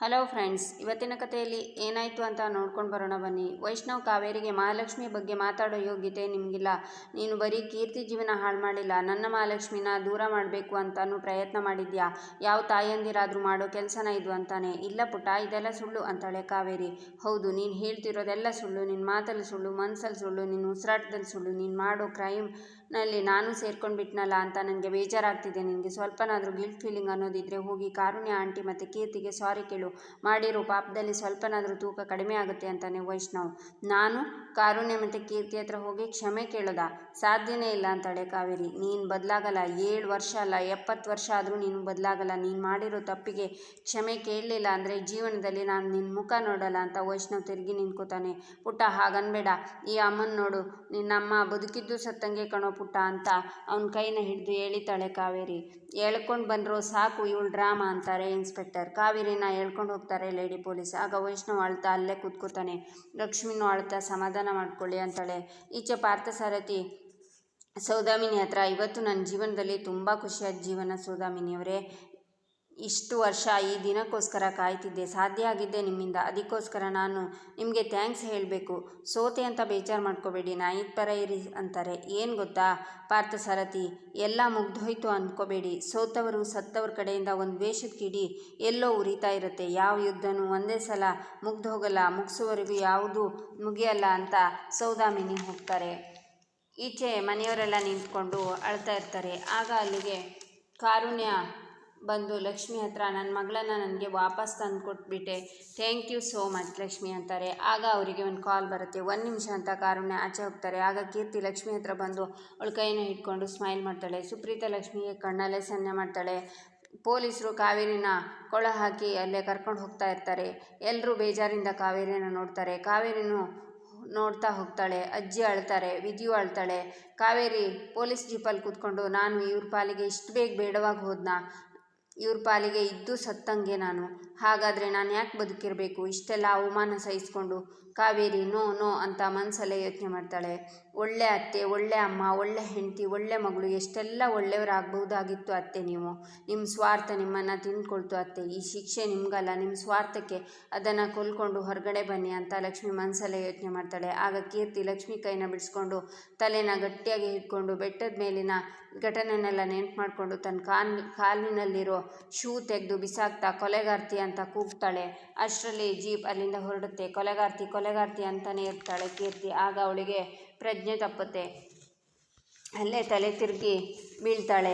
Hello friends, ಇವತ್ತಿನ ಕಥೆಯಲ್ಲಿ ಏನಾಯಿತು ಅಂತ ನೋಡ್ಕೊಂಡು ಬರೋಣ ಬನ್ನಿ. ವೈಷ್ಣವ್ ಕಾವೇರಿಗೆ ಮಹಾಲಕ್ಷ್ಮಿ ಬಗ್ಗೆ ಮಾತಾಡೋ ಯೋಗ್ಯತೆ ನಿಮಗಿಲ್ಲ. ನೀನು ಬರೀ ಕೀರ್ತಿ ಜೀವನ ಹಾಳು ಮಾಡಿಲ್ಲ. ನನ್ನ ಮಹಾಲಕ್ಷ್ಮಿನ ದೂರ ಮಾಡಬೇಕು ಅಂತಾನು ಪ್ರಯತ್ನ ಮಾಡಿದ್ಯಾ? ಯಾವ ತಾಯಂದಿರಾದರೂ ಮಾಡೋ ಕೆಲಸನ ಇದು ಅಂತಾನೆ. ಇಲ್ಲ ಪುಟ್ಟ, ಇದೆಲ್ಲ ಸುಳ್ಳು ಅಂತಾಳೆ ಕಾವೇರಿ. ಹೌದು, ನೀನು ಹೇಳ್ತಿರೋದೆಲ್ಲ ಸುಳ್ಳು. ನಿನ್ನ ಮಾತಲ್ಲಿ ಸುಳ್ಳು ಮನಸ್ಸಲ್ಲಿ ಸುಳ್ಳು ನಿನ್ನ ಉಸಿರಾಟದಲ್ಲಿ ಸುಳ್ಳು, ನೀನು ಮಾಡೋ ಕ್ರೈಮ್ನಲ್ಲಿ ನಾನು ಸೇರ್ಕೊಂಡು ಬಿಟ್ನಲ್ಲ ಅಂತ ನನಗೆ ಬೇಜಾರಾಗ್ತಿದೆ ನಿನಗೆ. ಸ್ವಲ್ಪನಾದರೂ ಗಿಲ್ಟ್ ಫೀಲಿಂಗ್ ಅನ್ನೋದಿದ್ರೆ ಹೋಗಿ ಕಾರುಣ್ಯ ಆಂಟಿ ಮತ್ತು ಕೀರ್ತಿಗೆ ಸಾರಿ ಕೇಳು. ಮಾಡಿರೋ ಪಾಪದಲ್ಲಿ ಸ್ವಲ್ಪನಾದರೂ ತೂಕ ಕಡಿಮೆ ಆಗುತ್ತೆ ಅಂತಾನೆ ವೈಷ್ಣವ್. ನಾನು ಕಾರುಣ್ಯ ಮತ್ತು ಕೀರ್ತಿ ಹತ್ರ ಹೋಗಿ ಕ್ಷಮೆ ಕೇಳೋದ? ಸಾಧ್ಯನೇ ಇಲ್ಲ ಅಂತಾಳೆ ಕಾವೇರಿ. ನೀನು ಬದಲಾಗಲ್ಲ. ಏಳು ವರ್ಷ ಅಲ್ಲ, ಎಪ್ಪತ್ತು ವರ್ಷ ಆದರೂ ನೀನು ಬದಲಾಗಲ್ಲ. ನೀನು ಮಾಡಿರೋ ತಪ್ಪಿಗೆ ಕ್ಷಮೆ ಕೇಳಲಿಲ್ಲ ಅಂದರೆ ಜೀವನದಲ್ಲಿ ನಾನು ನಿನ್ನ ಮುಖ ನೋಡಲ್ಲ ಅಂತ ವೈಷ್ಣವ್ ತಿರುಗಿ ನಿಂತ್ಕೋತಾನೆ. ಪುಟ್ಟ ಹಾಗನ್ಬೇಡ. ಈ ಅಮ್ಮನ ನೋಡು. ನಿನ್ನಮ್ಮ ಬದುಕಿದ್ದು ಸತ್ತಂಗೆ ಕಣೋ. ಪುಟ್ಟ ಅಂತ ಅವನ ಕೈನ ಹಿಡಿದು ಎಳಿತಾಳೆ ಕಾವೇರಿ. ಎಳ್ಕೊಂಡು ಬಂದರೂ ಸಾಕು ಇವಳು ಡ್ರಾಮಾ ಅಂತಾರೆ ಇನ್ಸ್ಪೆಕ್ಟರ್. ಕಾವೇರಿನ ಎಳ್ಕೊಂಡು ಹೋಗ್ತಾರೆ ಲೇಡಿ ಪೊಲೀಸ್. ಆಗ ವೈಷ್ಣವ್ ಅಳ್ತಾ ಅಲ್ಲೇ ಕೂತ್ಕೋತಾನೆ. ಲಕ್ಷ್ಮಿನೂ ಅಳ್ತಾ ಸಮಾಧಾನ ಮಾಡ್ಕೊಳ್ಳಿ ಅಂತಾಳೆ. ಈಚೆ ಪಾರ್ಥಸಾರಥಿ ಸೌದಾಮಿನಿ ಹತ್ರ, ಇವತ್ತು ನನ್ನ ಜೀವನದಲ್ಲಿ ತುಂಬ ಖುಷಿಯಾದ ಜೀವನ ಸೌದಾಮಿನಿಯವರೇ. ಇಷ್ಟು ವರ್ಷ ಈ ದಿನಕ್ಕೋಸ್ಕರ ಕಾಯ್ತಿದ್ದೆ. ಸಾಧ್ಯ ಆಗಿದ್ದೆ ನಿಮ್ಮಿಂದ. ಅದಕ್ಕೋಸ್ಕರ ನಾನು ನಿಮಗೆ ಥ್ಯಾಂಕ್ಸ್ ಹೇಳಬೇಕು. ಸೋತೆ ಅಂತ ಬೇಜಾರು ಮಾಡ್ಕೋಬೇಡಿ. ನಾಯಿದ ಪರ ಇರಿ ಅಂತಾರೆ. ಏನು ಗೊತ್ತಾ? ಪಾರ್ಥ ಸಾರಥಿ ಎಲ್ಲ ಮುಗ್ದೋಯ್ತು ಅಂದ್ಕೋಬೇಡಿ. ಸೋತವರು ಸತ್ತವ್ರ ಕಡೆಯಿಂದ ಒಂದು ದ್ವೇಷದ ಕಿಡಿ ಎಲ್ಲೋ ಉರಿತಾ ಇರುತ್ತೆ. ಯಾವ ಯುದ್ಧನೂ ಒಂದೇ ಸಲ ಮುಗ್ದು ಹೋಗಲ್ಲ ಮುಗಿಸುವವರೆಗೂ ಯಾವುದೂ ಮುಗಿಯಲ್ಲ ಅಂತ ಸೌದಾಮಿನಿ ಹೋಗ್ತಾರೆ. ಈಚೆ ಮನೆಯವರೆಲ್ಲ ನಿಂತ್ಕೊಂಡು ಅಳ್ತಾ ಇರ್ತಾರೆ. ಆಗ ಅಲ್ಲಿಗೆ ಕಾರುಣ್ಯ ಬಂದು ಲಕ್ಷ್ಮಿ ಹತ್ರ ನನ್ನ ಮಗಳನ್ನ ನನಗೆ ವಾಪಸ್ ತಂದು ಕೊಟ್ಬಿಟ್ಟೆ thank you so much Lakshmi ಅಂತಾರೆ. ಆಗ ಅವರಿಗೆ ಒಂದು ಕಾಲ್ ಬರುತ್ತೆ. ಒಂದು ನಿಮಿಷ ಅಂತ ಕಾರುಣ್ಯ ಆಚೆ ಹೋಗ್ತಾರೆ. ಆಗ ಕೀರ್ತಿ ಲಕ್ಷ್ಮಿ ಹತ್ರ ಬಂದು ಅವಳ ಕೈನ ಇಟ್ಕೊಂಡು ಸ್ಮೈಲ್ ಮಾಡ್ತಾಳೆ. ಸುಪ್ರೀತ ಲಕ್ಷ್ಮಿಗೆ ಕಣ್ಣಲ್ಲೇ ಸನ್ನೆ ಮಾಡ್ತಾಳೆ. ಪೊಲೀಸರು ಕಾವೇರಿನ ಕೊಳ ಹಾಕಿ ಅಲ್ಲೇ ಕರ್ಕೊಂಡು ಹೋಗ್ತಾ ಇರ್ತಾರೆ. ಎಲ್ಲರೂ ಬೇಜಾರಿಂದ ಕಾವೇರಿನ ನೋಡ್ತಾರೆ. ಕಾವೇರಿನೂ ನೋಡ್ತಾ ಹೋಗ್ತಾಳೆ. ಅಜ್ಜಿ ಅಳ್ತಾರೆ. ವಿದ್ಯು ಅಳ್ತಾಳೆ. ಕಾವೇರಿ ಪೊಲೀಸ್ ಜೀಪಲ್ಲಿ ಕೂತ್ಕೊಂಡು, ನಾನು ಇವ್ರ ಪಾಲಿಗೆ ಇಷ್ಟು ಬೇಗ ಬೇಡವಾಗಿ ಹೋದ್ನಾ? ಇವ್ರ ಪಾಲಿಗೆ ಇದ್ದು ಸತ್ತಂಗೆ ನಾನು. ಹಾಗಾದರೆ ನಾನು ಯಾಕೆ ಬದುಕಿರಬೇಕು? ಇಷ್ಟೆಲ್ಲ ಅವಮಾನ ಸಹಿಸ್ಕೊಂಡು ಕಾವೇರಿ ನೋ ನೋ ಅಂತ ಮನಸ್ಸಲ್ಲೇ ಯೋಚನೆ ಮಾಡ್ತಾಳೆ. ಒಳ್ಳೆ ಅತ್ತೆ, ಒಳ್ಳೆ ಅಮ್ಮ, ಒಳ್ಳೆ ಹೆಂಡತಿ, ಒಳ್ಳೆ ಮಗಳು, ಎಷ್ಟೆಲ್ಲ ಒಳ್ಳೆಯವರಾಗಬಹುದಾಗಿತ್ತು ಅತ್ತೆ ನೀವು. ನಿಮ್ಮ ಸ್ವಾರ್ಥ ನಿಮ್ಮನ್ನು ತಿಂದ್ಕೊಳ್ತು ಅತ್ತೆ. ಈ ಶಿಕ್ಷೆ ನಿಮಗಲ್ಲ ನಿಮ್ಮ ಸ್ವಾರ್ಥಕ್ಕೆ ಅದನ್ನು ಕೊಲ್ಕೊಂಡು ಹೊರಗಡೆ ಬನ್ನಿ ಅಂತ ಲಕ್ಷ್ಮಿ ಮನಸ್ಸಲ್ಲೇ ಯೋಚನೆ ಮಾಡ್ತಾಳೆ. ಆಗ ಕೀರ್ತಿ ಲಕ್ಷ್ಮಿ ಕೈನ ಬಿಡಿಸ್ಕೊಂಡು ತಲೆನ ಗಟ್ಟಿಯಾಗಿ ಹಿಡ್ಕೊಂಡು ಬೆಟ್ಟದ ಮೇಲಿನ ಘಟನೆನೆಲ್ಲ ನೆನ್ಪು ಮಾಡಿಕೊಂಡು ತನ್ನ ಕಾಲ್, ಕಾಲಿನಲ್ಲಿರೋ ಶೂ ತೆಗೆದು ಬಿಸಾಕ್ತಾ ಕೊಲೆಗಾರ್ತಿ ಅಂತ ಕೂಗ್ತಾಳೆ. ಅಷ್ಟರಲ್ಲಿ ಜೀಪ್ ಅಲ್ಲಿಂದ ಹೊರಡುತ್ತೆ. ಕೊಲೆಗಾರ್ತಿ ಕೊಲೆಗಾರ್ತಿ ಅಂತಲೇ ಇರ್ತಾಳೆ ಕೀರ್ತಿ. ಆಗ ಅವಳಿಗೆ ಪ್ರಜ್ಞೆ ತಪ್ಪುತ್ತೆ. ಅಲ್ಲೇ ತಲೆ ತಿರುಗಿ ಬೀಳ್ತಾಳೆ.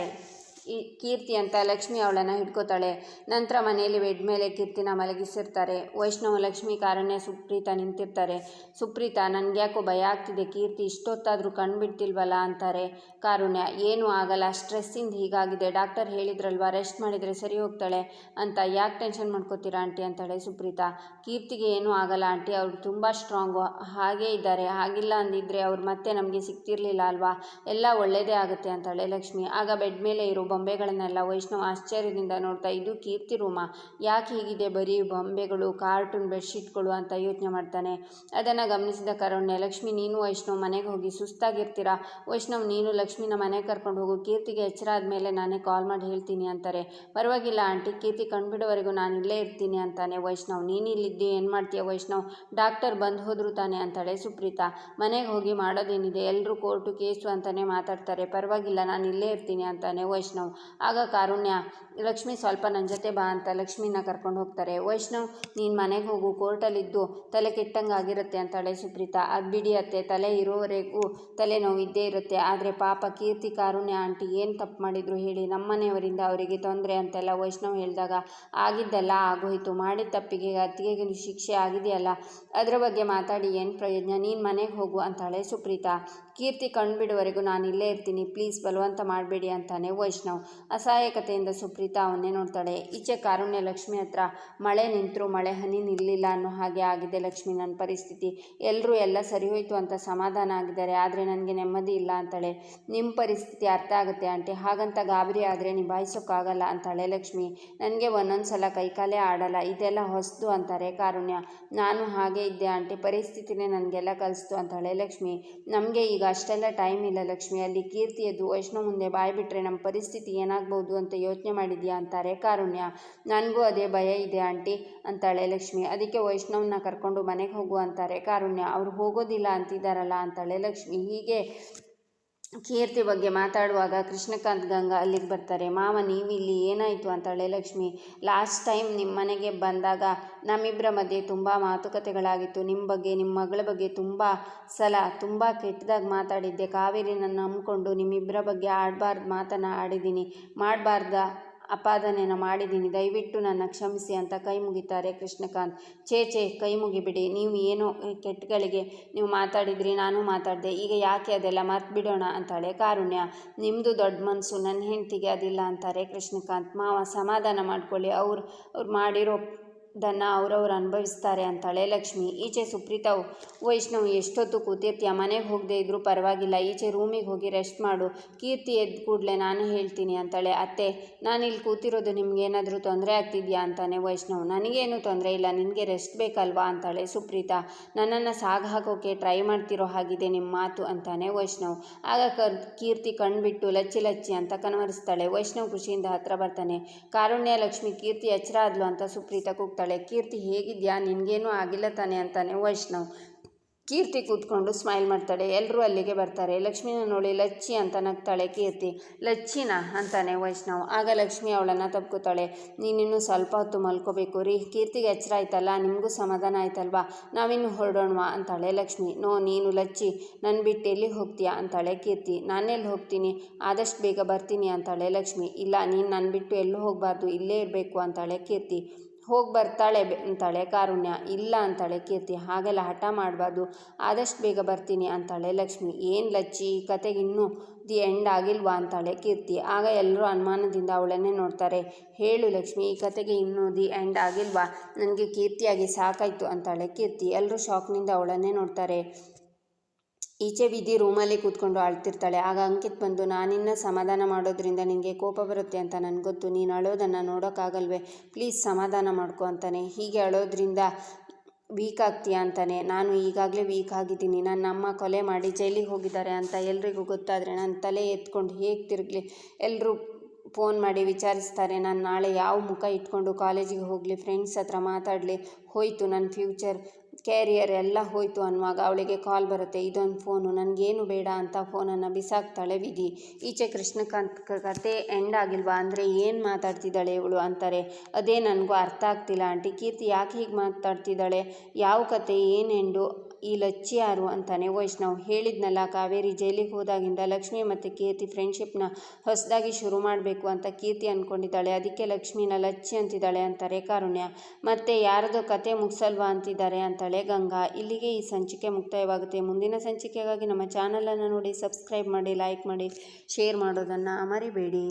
ಈ ಕೀರ್ತಿ ಅಂತ ಲಕ್ಷ್ಮಿ ಅವಳನ್ನು ಹಿಡ್ಕೋತಾಳೆ. ನಂತರ ಮನೆಯಲ್ಲಿ ಬೆಡ್ ಮೇಲೆ ಕೀರ್ತಿನ ಮಲಗಿಸಿರ್ತಾರೆ. ವೈಷ್ಣವ ಲಕ್ಷ್ಮಿ ಕಾರಣ್ಯ ಸುಪ್ರೀತ ನಿಂತಿರ್ತಾರೆ. ಸುಪ್ರೀತ, ನನಗ್ಯಾಕೋ ಭಯ ಆಗ್ತಿದೆ ಕೀರ್ತಿ, ಇಷ್ಟೊತ್ತಾದರೂ ಕಣ್ಬಿಡ್ತಿಲ್ವಲ್ಲ ಅಂತಾರೆ. ಕಾರುಣ್ಯ, ಏನೂ ಆಗಲ್ಲ, ಸ್ಟ್ರೆಸ್ಸಿಂದ ಹೀಗಾಗಿದೆ. ಡಾಕ್ಟರ್ ಹೇಳಿದ್ರಲ್ವಾ, ರೆಸ್ಟ್ ಮಾಡಿದರೆ ಸರಿ ಹೋಗ್ತಾಳೆ ಅಂತ, ಯಾಕೆ ಟೆನ್ಷನ್ ಮಾಡ್ಕೋತೀರಾ ಆಂಟಿ ಅಂತಾಳೆ ಸುಪ್ರೀತ. ಕೀರ್ತಿಗೆ ಏನೂ ಆಗಲ್ಲ ಆಂಟಿ, ಅವರು ತುಂಬ ಸ್ಟ್ರಾಂಗು, ಹಾಗೇ ಇದ್ದಾರೆ. ಹಾಗಿಲ್ಲ ಅಂದಿದ್ರೆ ಅವ್ರು ಮತ್ತೆ ನಮಗೆ ಸಿಗ್ತಿರ್ಲಿಲ್ಲ ಅಲ್ವಾ? ಎಲ್ಲ ಒಳ್ಳೆಯದೇ ಆಗುತ್ತೆ ಅಂತಾಳೆ ಲಕ್ಷ್ಮಿ. ಆಗ ಬೆಡ್ ಮೇಲೆ ಇರೋ ಬೊಂಬೆಗಳನ್ನೆಲ್ಲ ವೈಷ್ಣವ್ ಆಶ್ಚರ್ಯದಿಂದ ನೋಡ್ತಾ, ಇದು ಕೀರ್ತಿ ರೂಮ. ಯಾಕೆ ಹೀಗಿದೆ ಬರೀ ಬೊಂಬೆಗಳು, ಕಾರ್ಟೂನ್ ಬೆಡ್ಶೀಟ್ಗಳು ಅಂತ ಯೋಚನೆ ಮಾಡ್ತಾನೆ. ಅದನ್ನು ಗಮನಿಸಿದ ಕರುಣ್ಯ ಲಕ್ಷ್ಮಿ, ನೀನು ವೈಷ್ಣವ್ ಮನೆಗೆ ಹೋಗಿ ಸುಸ್ತಾಗಿರ್ತೀರಾ? ವೈಷ್ಣವ್, ನೀನು ಲಕ್ಷ್ಮಿನ ಮನೆಗೆ ಕರ್ಕೊಂಡು ಹೋಗು. ಕೀರ್ತಿಗೆ ಎಚ್ಚರ ಆದಮೇಲೆ ನಾನೇ ಕಾಲ್ ಮಾಡಿ ಹೇಳ್ತೀನಿ ಅಂತಾರೆ. ಪರವಾಗಿಲ್ಲ ಆಂಟಿ, ಕೀರ್ತಿ ಕಂಡುಬಿಡೋವರೆಗೂ ನಾನು ಇಲ್ಲೇ ಇರ್ತೀನಿ ಅಂತಾನೆ ವೈಷ್ಣವ್. ನೀನು ಇಲ್ಲಿದ್ದು, ಏನು ಮಾಡ್ತೀಯ ವೈಷ್ಣವ್? ಡಾಕ್ಟರ್ ಬಂದು ಹೋದ್ರು ತಾನೆ ಅಂತಾಳೆ ಸುಪ್ರೀತಾ. ಮನೆಗೆ ಹೋಗಿ ಮಾಡೋದೇನಿದೆ? ಎಲ್ಲರೂ ಕೋರ್ಟು ಕೇಸು ಅಂತಾನೆ ಮಾತಾಡ್ತಾರೆ. ಪರವಾಗಿಲ್ಲ, ನಾನು ಇಲ್ಲೇ ಇರ್ತೀನಿ ಅಂತಾನೆ ವೈಷ್ಣವ್. ಆಗ ಕಾರುಣ್ಯ ಲಕ್ಷ್ಮಿ ಸ್ವಲ್ಪ ನನ್ನ ಜೊತೆ ಬಾ ಅಂತ ಲಕ್ಷ್ಮಿನ ಕರ್ಕೊಂಡು ಹೋಗ್ತಾರೆ. ವೈಷ್ಣವ್, ನೀನು ಮನೆಗೆ ಹೋಗು, ಕೋರ್ಟಲ್ಲಿದ್ದು ತಲೆ ಕೆಟ್ಟಂಗೆ ಆಗಿರುತ್ತೆ ಅಂತಾಳೆ ಸುಪ್ರೀತಾ. ಅದು ಬಿಡಿ ಅತ್ತೆ, ತಲೆ ಇರೋವರೆಗೂ ತಲೆನೋವು ಇದ್ದೇ ಇರುತ್ತೆ. ಆದರೆ ಪಾಪ ಕೀರ್ತಿ ಕಾರುಣ್ಯ ಆಂಟಿ ಏನು ತಪ್ಪು ಮಾಡಿದ್ರು ಹೇಳಿ ನಮ್ಮ ಮನೆಯವರಿಂದ ಅವರಿಗೆ ತೊಂದರೆ ಅಂತೆಲ್ಲ ವೈಷ್ಣವ್ ಹೇಳಿದಾಗ, ಆಗಿದ್ದಲ್ಲ ಆಗೋಯಿತು, ಮಾಡಿದ ತಪ್ಪಿಗೆ ಅತ್ತಿಗೆಗೆ ಶಿಕ್ಷೆ ಆಗಿದೆಯಲ್ಲ, ಅದರ ಬಗ್ಗೆ ಮಾತಾಡಿ, ಏನು ಪ್ರಯೋಜನ? ನೀನು ಮನೆಗೆ ಹೋಗು, ಅಂತಾಳೆ ಸುಪ್ರೀತಾ. ಕೀರ್ತಿ ಕಂಡುಬಿಡುವವರೆಗೂ ನಾನು ಇಲ್ಲೇ ಇರ್ತೀನಿ, ಪ್ಲೀಸ್ ಬಲವಂತ ಮಾಡಬೇಡಿ, ಅಂತಾನೆ ವೈಷ್ಣವ್. ಅಸಹಾಯಕತೆಯಿಂದ ಸುಪ್ರೀತಾ ಅವನ್ನೇ ನೋಡ್ತಾಳೆ. ಈಚೆ ಕಾರುಣ್ಯ ಲಕ್ಷ್ಮಿ ಹತ್ರ ಮಳೆ ನಿಂತರೂ, ಮಳೆ ಹನಿ ನಿಲ್ಲಿಲ್ಲ ಅನ್ನೋ ಹಾಗೆ ಆಗಿದೆ ಲಕ್ಷ್ಮಿ ನನ್ನ ಪರಿಸ್ಥಿತಿ. ಎಲ್ಲರೂ ಎಲ್ಲ ಸರಿ ಹೋಯಿತು ಅಂತ ಸಮಾಧಾನ ಆಗಿದ್ದಾರೆ. ಆದರೆ ನನಗೆ ನೆಮ್ಮದಿ ಇಲ್ಲ ಅಂತಾಳೆ. ನಿಮ್ಮ ಪರಿಸ್ಥಿತಿ ಅರ್ಥ ಆಗುತ್ತೆ ಆಂಟಿ. ಹಾಗಂತ ಗಾಬರಿ ಆದರೆ ನಿಭಾಯಿಸೋಕ್ಕಾಗಲ್ಲ ಅಂತಾಳೆ ಲಕ್ಷ್ಮಿ. ನನಗೆ ಒಂದೊಂದು ಸಲ ಕೈಕಾಲೇ ಆಡಲ್ಲ. ಇದೆಲ್ಲ ಹೊಸದು ಅಂತಾರೆ ಕಾರುಣ್ಯ. ನಾನು ಹಾಗೆ ಇದ್ದೆ ಆಂಟಿ. ಪರಿಸ್ಥಿತಿನೇ ನನಗೆಲ್ಲ ಕಲಿಸ್ತು ಅಂತಾಳೆ ಲಕ್ಷ್ಮಿ. ನಮಗೆ ಈಗ ಅಷ್ಟೆಲ್ಲ ಟೈಮ್ ಇಲ್ಲ ಲಕ್ಷ್ಮಿ. ಅಲ್ಲಿ ಕೀರ್ತಿ ಎದ್ದು ವೈಷ್ಣವ್ ಮುಂದೆ ಬಾಯಿ ಬಿಟ್ಟರೆ ನಮ್ಮ ಪರಿಸ್ಥಿತಿ ಏನಾಗ್ಬೋದು ಅಂತ ಯೋಚನೆ ಮಾಡಿ ಮಾಡಿದ್ಯಾ ಅಂತಾರೆ. ಕಾರುಣ್ಯ, ನನಗೂ ಅದೇ ಭಯ ಇದೆ ಆಂಟಿ ಅಂತಾಳೆ ಲಕ್ಷ್ಮಿ. ಅದಕ್ಕೆ ವೈಷ್ಣವನ್ನ ಕರ್ಕೊಂಡು ಮನೆಗೆ ಹೋಗು ಅಂತಾರೆ. ಕಾರುಣ್ಯ, ಅವ್ರು ಹೋಗೋದಿಲ್ಲ ಅಂತಿದ್ದಾರಲ್ಲ ಅಂತಾಳೆ ಲಕ್ಷ್ಮಿ. ಹೀಗೆ ಕೀರ್ತಿ ಬಗ್ಗೆ ಮಾತಾಡುವಾಗ ಕೃಷ್ಣಕಾಂತ್ ಗಂಗಾ ಅಲ್ಲಿಗೆ ಬರ್ತಾರೆ. ಮಾವ, ನೀವಿಲ್ಲಿ ಏನಾಯಿತು ಅಂತಾಳೆ ಲಕ್ಷ್ಮಿ. ಲಾಸ್ಟ್ ಟೈಮ್ ನಿಮ್ಮ ಮನೆಗೆ ಬಂದಾಗ ನಮ್ಮಿಬ್ಬರ ಮಧ್ಯೆ ತುಂಬ ಮಾತುಕತೆಗಳಾಗಿತ್ತು. ನಿಮ್ಮ ಬಗ್ಗೆ ನಿಮ್ಮ ಮಗಳ ಬಗ್ಗೆ ತುಂಬ ಸಲ ತುಂಬ ಕೆಟ್ಟದಾಗಿ ಮಾತಾಡಿದ್ದೆ. ಕಾವೇರಿನ ನಂಬಿಕೊಂಡು ನಿಮ್ಮಿಬ್ಬರ ಬಗ್ಗೆ ಆಡಬಾರ್ದು ಮಾತನ್ನು ಆಡಿದ್ದೀನಿ. ಮಾಡಬಾರ್ದ? ಅಪಾದನೆನ ಮಾಡಿದ್ದೀನಿ ದಯವಿಟ್ಟು ನನ್ನ ಕ್ಷಮಿಸಿ ಅಂತ ಕೈ ಮುಗಿತಾರೆ ಕೃಷ್ಣಕಾಂತ್. ಛೇ ಛೇ, ಕೈ ಮುಗಿಬಿಡಿ, ನೀವು ಏನೋ ಕೆಟ್ಟಗಳಿಗೆ ನೀವು ಮಾತಾಡಿದ್ರಿ, ನಾನು ಮಾತಾಡಿದೆ, ಈಗ ಯಾಕೆ ಅದೆಲ್ಲ ಮರ್ತು ಬಿಡೋಣ ಅಂತಾಳೆ ಕಾರುಣ್ಯ. ನಿಮ್ಮದು ದೊಡ್ಡ ಮನಸ್ಸು ನನ್ನ ಹೆಂಡತಿಗೆ ಅದಿಲ್ಲ ಅಂತಾರೆ ಕೃಷ್ಣಕಾಂತ್. ಮಾವ, ಸಮಾಧಾನ ಮಾಡ್ಕೊಳ್ಳಿ, ಅವ್ರು ಅವ್ರು ಮಾಡಿರೋ ದನ್ನ ಅವರವ್ರು ಅನುಭವಿಸ್ತಾರೆ ಅಂತಾಳೆ ಲಕ್ಷ್ಮಿ. ಈಚೆ ಸುಪ್ರೀತಾ ವೈಷ್ಣವ್ ಎಷ್ಟೊತ್ತು ಕೂತಿರ್ತೀಯ? ಮನೆಗೆ ಹೋಗದೆ ಇದ್ರೂ ಪರವಾಗಿಲ್ಲ. ಈಚೆ ರೂಮಿಗೆ ಹೋಗಿ ರೆಸ್ಟ್ ಮಾಡು. ಕೀರ್ತಿ ಎದ್ದು ಕೂಡಲೇ ನಾನು ಹೇಳ್ತೀನಿ ಅಂತಾಳೆ. ಅತ್ತೆ ನಾನು ಇಲ್ಲಿ ಕೂತಿರೋದು ನಿಮ್ಗೇನಾದರೂ ತೊಂದರೆ ಆಗ್ತಿದ್ಯಾ? ಅಂತಾನೆ ವೈಷ್ಣವ್. ನನಗೇನು ತೊಂದರೆ ಇಲ್ಲ. ನಿನಗೆ ರೆಸ್ಟ್ ಬೇಕಲ್ವಾ? ಅಂತಾಳೆ ಸುಪ್ರೀತಾ. ನನ್ನನ್ನು ಸಾಗ ಹಾಕೋಕೆ ಟ್ರೈ ಮಾಡ್ತಿರೋ ಹಾಗಿದೆ ನಿಮ್ಮ ಮಾತು, ಅಂತಾನೆ ವೈಷ್ಣವ್. ಆಗ ಕರ್ ಕೀರ್ತಿ ಕಣ್ಬಿಟ್ಟು ಲಚ್ಚಿ ಲಚ್ಚಿ ಅಂತ ಕನವರಿಸ್ತಾಳೆ ವೈಷ್ಣವ್ ಖುಷಿಯಿಂದ ಹತ್ರ ಬರ್ತಾನೆ. ಕಾರುಣ್ಯ ಲಕ್ಷ್ಮಿ, ಕೀರ್ತಿ ಎಚ್ಚರ ಆದ್ಲು, ಅಂತ ಸುಪ್ರೀತಾ ಕೂಗ್ತಾಳೆ. ಕೀರ್ತಿ ಹೇಗಿದ್ಯಾ? ನಿನಗೇನೂ ಆಗಿಲ್ಲ ತಾನೆ ಅಂತಾನೆ ವೈಷ್ಣವ್. ಕೀರ್ತಿ ಕೂತ್ಕೊಂಡು ಸ್ಮೈಲ್ ಮಾಡ್ತಾಳೆ ಎಲ್ಲರೂ ಅಲ್ಲಿಗೆ ಬರ್ತಾರೆ, ಲಕ್ಷ್ಮಿನ ನೋಡಿ ಲಚ್ಚಿ ಅಂತ ನಗ್ತಾಳೆ ಕೀರ್ತಿ. ಲಚ್ಚಿನ? ಅಂತಾನೆ ವೈಷ್ಣವ್. ಆಗ ಲಕ್ಷ್ಮಿ ಅವಳನ್ನು ತಪ್ಕೋತಾಳೆ ನೀನಿನ್ನು ಸ್ವಲ್ಪ ಹೊತ್ತು ಮಲ್ಕೋಬೇಕು ರೀ. ಕೀರ್ತಿಗೆ ಎಚ್ಚರ ಆಯ್ತಲ್ಲ? ನಿಮಗೂ ಸಮಾಧಾನ ಆಯ್ತಲ್ವಾ? ನಾವಿನ್ನು ಹೊರಡೋಣವಾ ಅಂತಾಳೆ ಲಕ್ಷ್ಮಿ. ನೋ, ನೀನು ಲಚ್ಚಿ. ನನ್ನ ಬಿಟ್ಟು ಎಲ್ಲಿ ಹೋಗ್ತೀಯಾ ಅಂತಾಳೆ ಕೀರ್ತಿ. ನಾನೆಲ್ಲಿ ಹೋಗ್ತೀನಿ? ಆದಷ್ಟು ಬೇಗ ಬರ್ತೀನಿ ಅಂತಾಳೆ ಲಕ್ಷ್ಮಿ. ಇಲ್ಲ, ನೀನು ನನ್ನ ಬಿಟ್ಟು ಎಲ್ಲೂ ಹೋಗಬಾರ್ದು. ಇಲ್ಲೇ ಇರಬೇಕು ಅಂತಾಳೆ ಕೀರ್ತಿ. ಹೋಗಿ ಬರ್ತಾಳೆ ಅಂತಾಳೆ, ಕಾರುಣ್ಯ, ಇಲ್ಲ ಅಂತಾಳೆ, ಕೀರ್ತಿ, ಹಾಗೆಲ್ಲ ಹಠ ಮಾಡಬಾರ್ದು, ಆದಷ್ಟು ಬೇಗ ಬರ್ತೀನಿ ಅಂತಾಳೆ ಲಕ್ಷ್ಮಿ. ಏನು ಲಚ್ಚಿ ಈ ಕತೆಗೆ ಇನ್ನೂ ದಿ ಎಂಡ್ ಆಗಿಲ್ವಾ ಅಂತಾಳೆ ಕೀರ್ತಿ. ಆಗ ಎಲ್ಲರೂ ಅನುಮಾನದಿಂದ ಅವಳನ್ನೇ ನೋಡ್ತಾರೆ. ಹೇಳು ಲಕ್ಷ್ಮಿ, ಈ ಕತೆಗೆ ಇನ್ನೂ ದಿ ಎಂಡ್ ಆಗಿಲ್ವಾ? ನನಗೆ ಕೀರ್ತಿಯಾಗಿ ಸಾಕಾಯಿತು ಅಂತಾಳೆ ಕೀರ್ತಿ. ಎಲ್ಲರೂ ಶಾಕ್ನಿಂದ ಅವಳನ್ನೇ ನೋಡ್ತಾರೆ. ಈಚೆ ಬಿದ್ದಿ ರೂಮಲ್ಲಿ ಕೂತ್ಕೊಂಡು ಅಳ್ತಿರ್ತಾಳೆ. ಆಗ ಅಂಕಿತ್ ಬಂದು, ನಾನಿನ್ನ ಸಮಾಧಾನ ಮಾಡೋದ್ರಿಂದ ನಿನಗೆ ಕೋಪ ಬರುತ್ತೆ ಅಂತ ನನಗೆ ಗೊತ್ತು. ನೀನು ಅಳೋದನ್ನು ನೋಡೋಕ್ಕಾಗಲ್ವೇ ಪ್ಲೀಸ್ ಸಮಾಧಾನ ಮಾಡ್ಕೊ ಅಂತಾನೆ. ಹೀಗೆ ಅಳೋದ್ರಿಂದ ವೀಕ್ ಆಗ್ತೀಯಾ ಅಂತಾನೆ. ನಾನು ಈಗಾಗಲೇ ವೀಕ್ ಆಗಿದ್ದೀನಿ. ನನ್ನ ಅಮ್ಮ ಕೊಲೆ ಮಾಡಿ ಜೈಲಿಗೆ ಹೋಗಿದ್ದಾರೆ ಅಂತ ಎಲ್ರಿಗೂ ಗೊತ್ತಾದರೆ ನಾನು ತಲೆ ಎತ್ಕೊಂಡು ಹೇಗೆ ತಿರುಗಲಿ? ಎಲ್ಲರೂ ಫೋನ್ ಮಾಡಿ ವಿಚಾರಿಸ್ತಾರೆ. ನಾನು ನಾಳೆ ಯಾವ ಮುಖ ಇಟ್ಕೊಂಡು ಕಾಲೇಜಿಗೆ ಹೋಗಲಿ, ಫ್ರೆಂಡ್ಸ್ ಹತ್ರ ಮಾತಾಡಲಿ. ಹೋಯಿತು ನನ್ನ ಫ್ಯೂಚರ್ ಕ್ಯಾರಿಯರ್ ಎಲ್ಲ ಹೋಯಿತು ಅನ್ನುವಾಗ ಅವಳಿಗೆ ಕಾಲ್ ಬರುತ್ತೆ, ಇದೊಂದು ಫೋನು ನನಗೇನು ಬೇಡ ಅಂತ ಫೋನನ್ನು ಬಿಸಾಕ್ತಾಳೆ ವಿಧಿ ಈಚೆ ಕೃಷ್ಣಕಾಂತ್ ಕತೆ ಎಂಡ್ ಆಗಿಲ್ವಾ? ಅಂದರೆ ಏನು ಮಾತಾಡ್ತಿದ್ದಾಳೆ ಇವಳು? ಅಂತಾರೆ. ಅದೇ ನನಗೂ ಅರ್ಥ ಆಗ್ತಿಲ್ಲ ಆಂಟಿ. ಕೀರ್ತಿ ಯಾಕೆ ಹೀಗೆ ಮಾತಾಡ್ತಿದ್ದಾಳೆ? ಯಾವ ಕತೆ? ಏನು ಎಂಡು ಈ ಲಚ್ಚಿ ಯಾರು ಅಂತಾನೆ ವೈಷ್ಣವ್ ಹೇಳಿದ್ನಲ್ಲ, ಕಾವೇರಿ ಜೈಲಿಗೆ ಹೋದಾಗಿಂದ ಲಕ್ಷ್ಮಿ ಮತ್ತು ಕೀರ್ತಿ ಫ್ರೆಂಡ್ಶಿಪ್ನ ಹೊಸದಾಗಿ ಶುರು ಮಾಡಬೇಕು ಅಂತ ಕೀರ್ತಿ ಅಂದ್ಕೊಂಡಿದ್ದಾಳೆ ಅದಕ್ಕೆ ಲಕ್ಷ್ಮಿನ ಲಚ್ಚಿ ಅಂತಿದ್ದಾಳೆ ಅಂತಾರೆ ಕಾರುಣ್ಯ. ಮತ್ತು ಯಾರದೋ ಕತೆ ಮುಗಿಸಲ್ವಾ ಅಂತಿದ್ದಾರೆ ಅಂತಾಳೆ ಗಂಗಾ. ಇಲ್ಲಿಗೆ ಈ ಸಂಚಿಕೆ ಮುಕ್ತಾಯವಾಗುತ್ತೆ. ಮುಂದಿನ ಸಂಚಿಕೆಗಾಗಿ ನಮ್ಮ ಚಾನಲನ್ನು ನೋಡಿ ಸಬ್ಸ್ಕ್ರೈಬ್ ಮಾಡಿ ಲೈಕ್ ಮಾಡಿ ಶೇರ್ ಮಾಡೋದನ್ನು ಮರಿಬೇಡಿ.